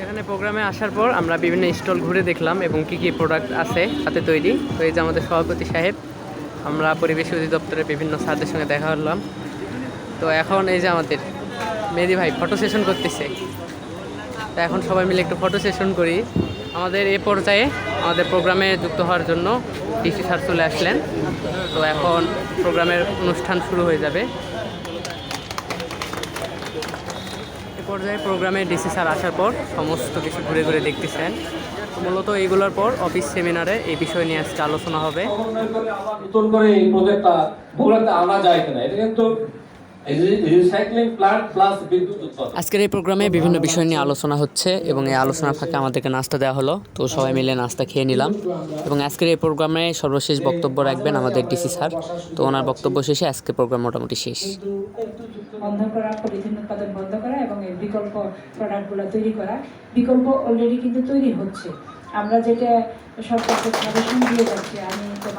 এখানে প্রোগ্রামে আসার পর আমরা বিভিন্ন স্টল ঘুরে দেখলাম এবং কি কি প্রোডাক্ট আছে হাতে তৈরি। তো এই যে আমাদের সভাপতি সাহেব, আমরা পরিবেশ অধিদপ্তরের বিভিন্ন স্যারদের সঙ্গে দেখা হলাম। তো এখন এই যে আমাদের মেহেদি ভাই ফটো সেশন করতেছে। তো এখন সবাই মিলে একটু ফটো সেশন করি। আমাদের এ পর্যায়ে আমাদের প্রোগ্রামে যুক্ত হওয়ার জন্য ডিসি স্যার চলে আসলেন। তো এখন প্রোগ্রামের অনুষ্ঠান শুরু হয়ে যাবে। পর্যায়ে প্রোগ্রামে ডিসি স্যার আসার পর সমস্ত কিছু ঘুরে ঘুরে দেখতেছেন। মূলত এইগুলোর পর অফিস সেমিনারে এই বিষয় নিয়ে আজকে আলোচনা হবে। নতুন করে এই প্রজেক্টটা বগুড়াতে আনা যায় কিনা? এটা কিন্তু রিসাইক্লিং প্ল্যান্ট প্লাস বিদ্যুৎ উৎপাদন। আজকের এই প্রোগ্রামে বিভিন্ন বিষয় নিয়ে আলোচনা হচ্ছে এবং এই আলোচনার ফাঁকে আমাদেরকে নাস্তা দেওয়া হলো। তো সবাই মিলে নাস্তা খেয়ে নিলাম। এবং আজকের এই প্রোগ্রামে সর্বশেষ বক্তব্য রাখবেন আমাদের ডিসি স্যার। তো ওনার বক্তব্য শেষে আজকের প্রোগ্রাম মোটামুটি শেষ। বন্ধ করা উৎপাদন বিকল্প প্রোডাক্টগুলো তৈরি করা বিকল্প অলরেডি কিন্তু তৈরি হচ্ছে। আমরা যেটা সরকারকে সাজেশন দিয়ে যাচ্ছি, আমি তোমার